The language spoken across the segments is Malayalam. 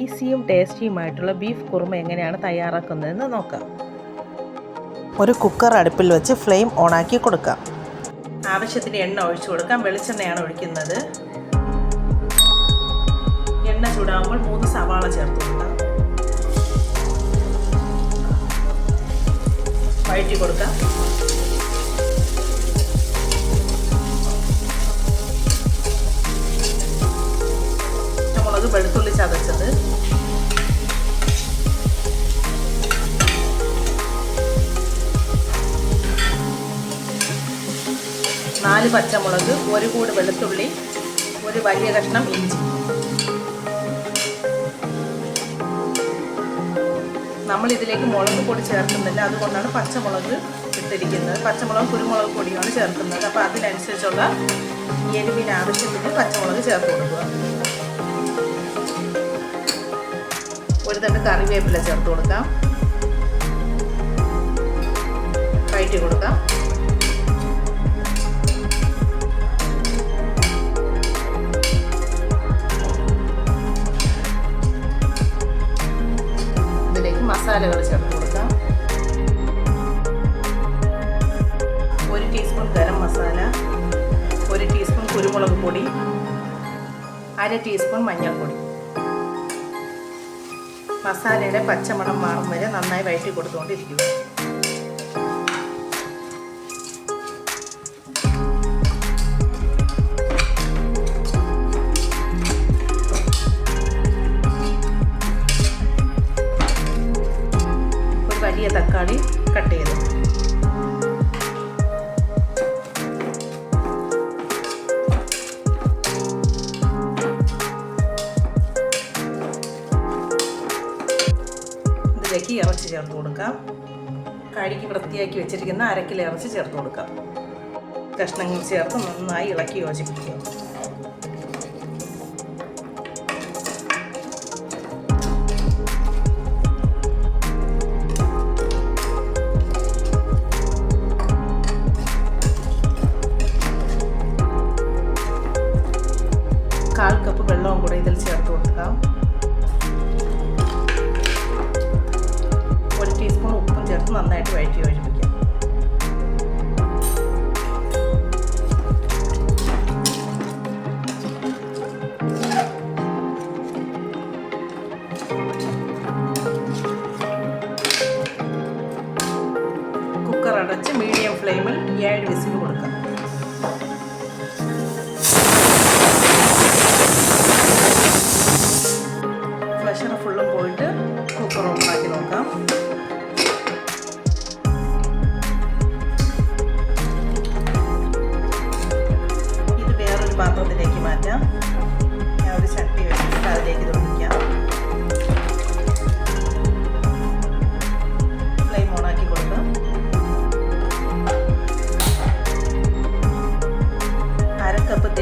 ഈസിയും ടേസ്റ്റിയുമായിട്ടുള്ള ബീഫ് കുറുമ എങ്ങനെയാണ് തയ്യാറാക്കുന്നതെന്ന് നോക്കാം. ഒരു കുക്കർ അടുപ്പിൽ വെച്ച് ഫ്ലെയിം ഓൺ ആക്കി കൊടുക്കാം. ആവശ്യത്തിന് എണ്ണ ഒഴിച്ചു കൊടുക്കാം. വെളിച്ചെണ്ണയാണ് ഒഴിക്കുന്നത്. എണ്ണ ചൂടാകുമ്പോൾ മൂന്ന് സവാള ചേർത്ത് കൊടുക്കാം. വഴറ്റി കൊടുക്കാം. മുളക് വെളുത്തുള്ളി ചതച്ചത്. നാല് പച്ചമുളക് ഒരു കൂട് വെളുത്തുള്ളി ഒരു വലിയ കഷ്ണം ഇഞ്ചി. നമ്മൾ ഇതിലേക്ക് മുളക് പൊടി ചേർക്കുന്നില്ല. അതുകൊണ്ടാണ് പച്ചമുളക് ഇട്ടിരിക്കുന്നത്. പച്ചമുളക് കുരുമുളക് പൊടിയാണ് ചേർക്കുന്നത്. അപ്പോൾ അതിനനുസരിച്ചുള്ള എരിവിന് ആവശ്യത്തിന് പച്ചമുളക് ചേർത്ത് കൊടുക്കുക. ഒരു തന്നെ കറിവേപ്പില ചേർത്ത് കൊടുക്കാം. വയറ്റി കൊടുക്കാം. ഇതിലേക്ക് മസാലകൾ ചേർത്ത് കൊടുക്കാം. ഒരു ടീസ്പൂൺ ഗരം മസാല ഒരു ടീസ്പൂൺ കുരുമുളക് പൊടി അര ടീസ്പൂൺ മഞ്ഞൾപ്പൊടി. മസാലയുടെ പച്ചമണം മാറും വരെ നന്നായി വഴറ്റി കൊടുത്തുകൊണ്ടിരിക്കുക. ഇറച്ചി ചേർത്ത് കൊടുക്കാം. കഴുകി വൃത്തിയാക്കി വെച്ചിരിക്കുന്ന അരക്കില ഇറച്ചി ചേർത്ത് കൊടുക്കാം. കഷ്ണങ്ങൾ ചേർത്ത് നന്നായി ഇളക്കി യോജിപ്പിക്കുക. കാൽ കപ്പ് വെള്ളവും കൂടെ ഇതിൽ ചേർത്ത് കൊടുക്കാം. നന്നായിട്ട് വഴറ്റി യോജിപ്പിക്കാം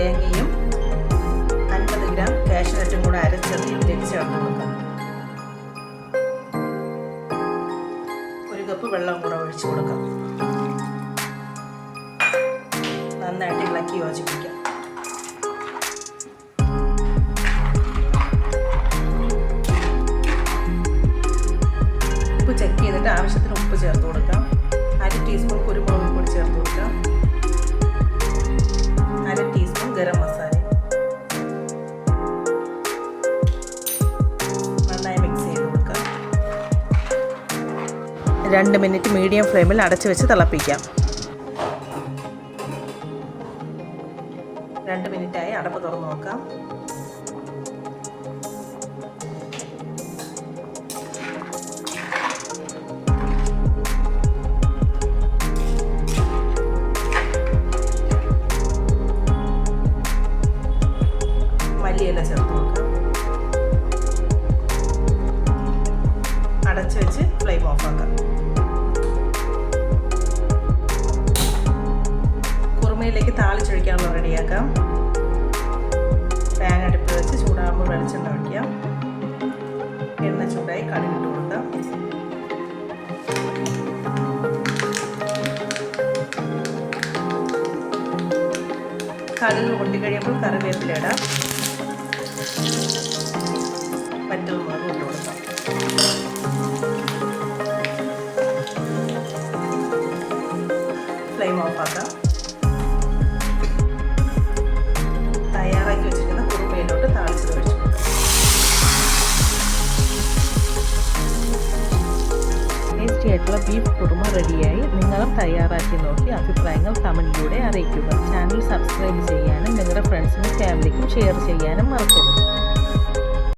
തേങ്ങയും അൻപത് ഗ്രാം കാഷ്നട്ടും കൂടെ അരച്ചത് ഇതിലേക്ക് കൊടുക്കാം. ഒരു കപ്പ് വെള്ളം കൂടെ ഒഴിച്ചു കൊടുക്കാം. നന്നായിട്ട് ഇളക്കി യോജിപ്പിക്കാം. ഉപ്പ് ചെക്ക് ചെയ്തിട്ട് ആവശ്യത്തിന് ഉപ്പ് ചേർത്ത് കൊടുക്കാം. രണ്ട് മിനിറ്റ് മീഡിയം ഫ്ലെയിമിൽ അടച്ചു വെച്ച് തിളപ്പിക്കാം. രണ്ട് മിനിറ്റായി അടപ്പ് തുറന്ന് നോക്കാം. അടച്ചു വെച്ച് ഫ്ലെയിം ഓഫ് ആക്കാം. കുറുമയിലേക്ക് താളിച്ചൊഴിക്കാനുള്ള റെഡിയാക്കാം. പാൻ അടുപ്പ് വെച്ച് ചൂടാകുമ്പോൾ വെളിച്ചെണ്ണ ഒഴിക്കാം. എണ്ണ ചൂടായി കടുകിട്ട് കൊടുക്കാം. കടുക് പൊട്ടിക്കഴിയുമ്പോൾ കറിവേപ്പില ഇടാം. വറ്റൽ ഫ്ലെയിം ആയിട്ടുള്ള ബീഫ് കുറുമ റെഡിയായി നിങ്ങളും തയ്യാറാക്കി നോക്കി അഭിപ്രായങ്ങൾ കമന്റിലൂടെ അറിയിക്കുക. ചാനൽ സബ്സ്ക്രൈബ് ചെയ്യാനും നിങ്ങളുടെ ഫ്രണ്ട്സിനും ഫാമിലിക്കും ഷെയർ ചെയ്യാനും മറക്കരുത്.